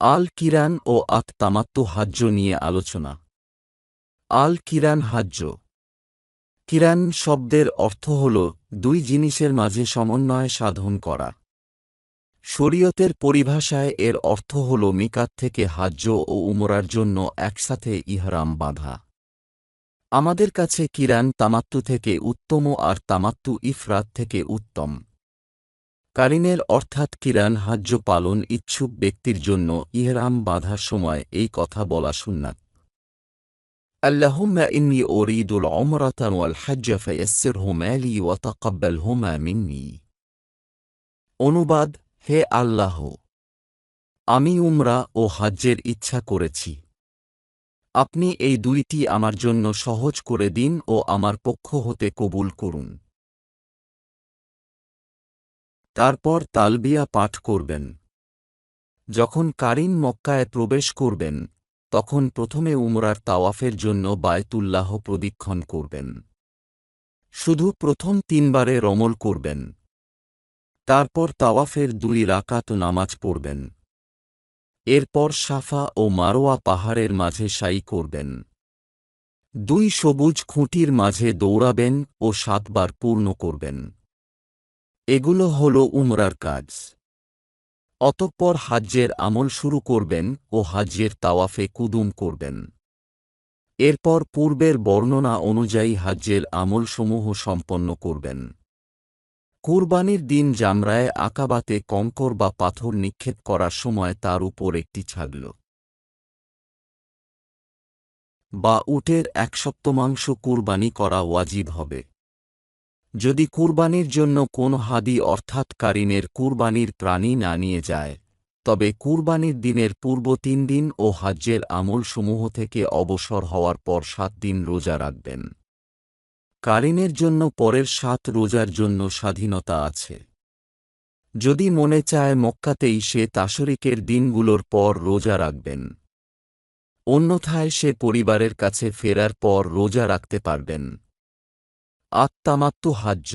আল কিরান ও আত তামাত্তু হাজ্য নিয়ে আলোচনা। আল কিরান হাজ্য। কিরান শব্দের অর্থ হল দুই জিনিসের মাঝে সমন্বয় সাধন করা। শরীয়তের পরিভাষায় এর অর্থ হল মিকাত থেকে হাজ্য ও উমরার জন্য একসাথে ইহরাম বাঁধা। আমাদের কাছে কিরান তামাত্তু থেকে উত্তম আর তামাত্তু ইফরাত থেকে উত্তম। কারিনের অর্থাৎ কিরান হাজ্য পালন ইচ্ছুক ব্যক্তির জন্য ইহরাম বাঁধার সময় এই কথা বলা সুন্নাত। আল্লাহুম্মা ইন্নি ওরিদুল অমরাতান ওয়াল হাজ্জা ফায়াসসিরহু মালি ওয়া তাকাব্বালহুমা মিন্নি। অনুবাদ, হে আল্লাহ, আমি উমরা ও হাজ্যের ইচ্ছা করেছি। আপনি এই দুইটি আমার জন্য সহজ করে দিন ও আমার পক্ষ হতে কবুল করুন। তারপর তালবিয়া পাঠ করবেন। যখন কারিন মক্কায় প্রবেশ করবেন, তখন প্রথমে উমরার তাওয়াফের জন্য বায়তুল্লাহ প্রদীক্ষণ করবেন। শুধু প্রথম তিনবারে রমল করবেন। তারপর তাওয়াফের দুই রাকাত নামাজ পড়বেন। এরপর সাফা ও মারোয়া পাহাড়ের মাঝে সাই করবেন। দুই সবুজ খুঁটির মাঝে দৌড়াবেন ও সাতবার পূর্ণ করবেন। এগুলো হল উমরার কাজ। অতঃপর হাজ্যের আমল শুরু করবেন ও হাজ্যের তাওয়াফে কুদুম করবেন। এরপর পূর্বের বর্ণনা অনুযায়ী হাজ্যের আমলসমূহ সম্পন্ন করবেন। কুরবানির দিন জামরায় আকাবাতে কঙ্কর বা পাথর নিক্ষেপ করার সময় তার উপর একটি ছাগল বা উটের এক সপ্তমাংশ কুরবানি করা ওয়াজিব হবে। যদি কুরবানির জন্য কোন হাদি অর্থাৎ কারিনের কুরবানির প্রাণী না নিয়ে যায়, তবে কুরবানির দিনের পূর্ব তিন দিন ও হাজ্যের আমলসমূহ থেকে অবসর হওয়ার পর সাত দিন রোজা রাখবেন। কারিনের জন্য পরের সাত রোজার জন্য স্বাধীনতা আছে। যদি মনে চায় মক্কাতেই সে তাশরিকের দিনগুলোর পর রোজা রাখবেন, অন্যথায় সে পরিবারের কাছে ফেরার পর রোজা রাখতে পারবেন। আত্মামাত্তু হাজ্য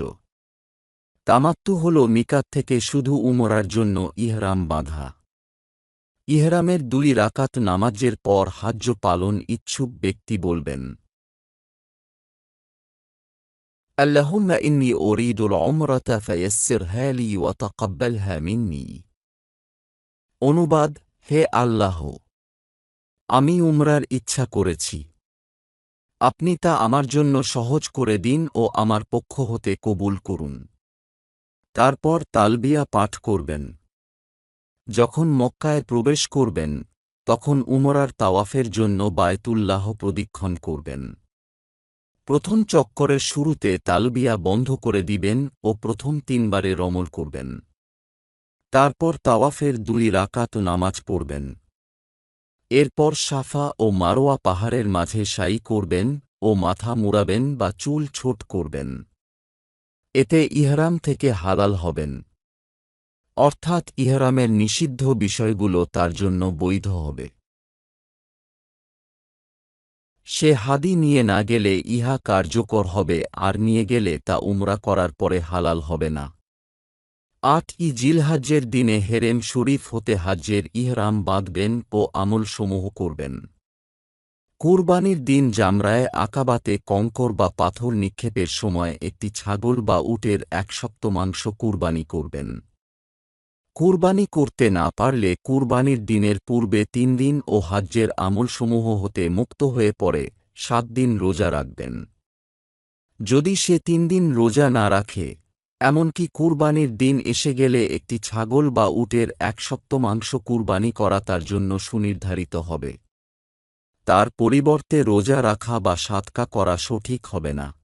তামাত্তু হল মিকাত থেকে শুধু উমরার জন্য ইহরাম বাঁধা ইহরামের দুই রাকাত নামাজের পর হাজ্য পালন ইচ্ছুক ব্যক্তি বলবেন اللهم إني أريد العمرة فيسرها لي وتقبلها مني অনুবাদ হে আল্লাহ আমি উমরার ইচ্ছা করেছি আপনি তা আমার জন্য সহজ করে দিন ও আমার পক্ষ হতে কবুল করুন। তারপর তালবিয়া পাঠ করবেন। যখন মক্কায় প্রবেশ করবেন, তখন উমরার তাওয়াফের জন্য বায়তুল্লাহ প্রদীক্ষণ করবেন। প্রথম চক্করের শুরুতে তালবিয়া বন্ধ করে দিবেন ও প্রথম তিনবারে রমল করবেন। তারপর তাওয়াফের দুই রাকাত নামাজ পড়বেন। এরপর সাফা ও মারোয়া পাহাড়ের মাঝে সাই করবেন ও মাথা মুড়াবেন বা চুল ছোট করবেন। এতে ইহরাম থেকে হালাল হবেন। অর্থাৎ ইহরামের নিষিদ্ধ বিষয়গুলো তার জন্য বৈধ হবে। সে হাদি নিয়ে না গেলে ইহা কার্যকর হবে, আর নিয়ে গেলে তা উমরা করার পরে হালাল হবে না। আট ই জিলহাজ্যের দিনে হেরেম শরীফ হতে হাজ্যের ইহরাম বাঁধবেন ও আমলসমূহ করবেন। কুরবানির দিন জামরায় আকাবাতে কঙ্কর বা পাথর নিক্ষেপের সময় একটি ছাগল বা উটের এক সপ্তমাংশ কুরবানি করবেন। কুরবানি করতে না পারলে কুরবানির দিনের পূর্বে তিন দিন ও হাজ্যের আমলসমূহ হতে মুক্ত হয়ে পড়ে, সাত দিন রোজা রাখবেন। যদি সে তিন দিন রোজা না রাখে এমনকি কুরবানির দিন এসে গেলে একটি ছাগল বা উটের এক সপ্তমাংস কুরবানি করা তার জন্য সুনির্ধারিত হবে। তার পরিবর্তে রোজা রাখা বা সাতকা করা সঠিক হবে না।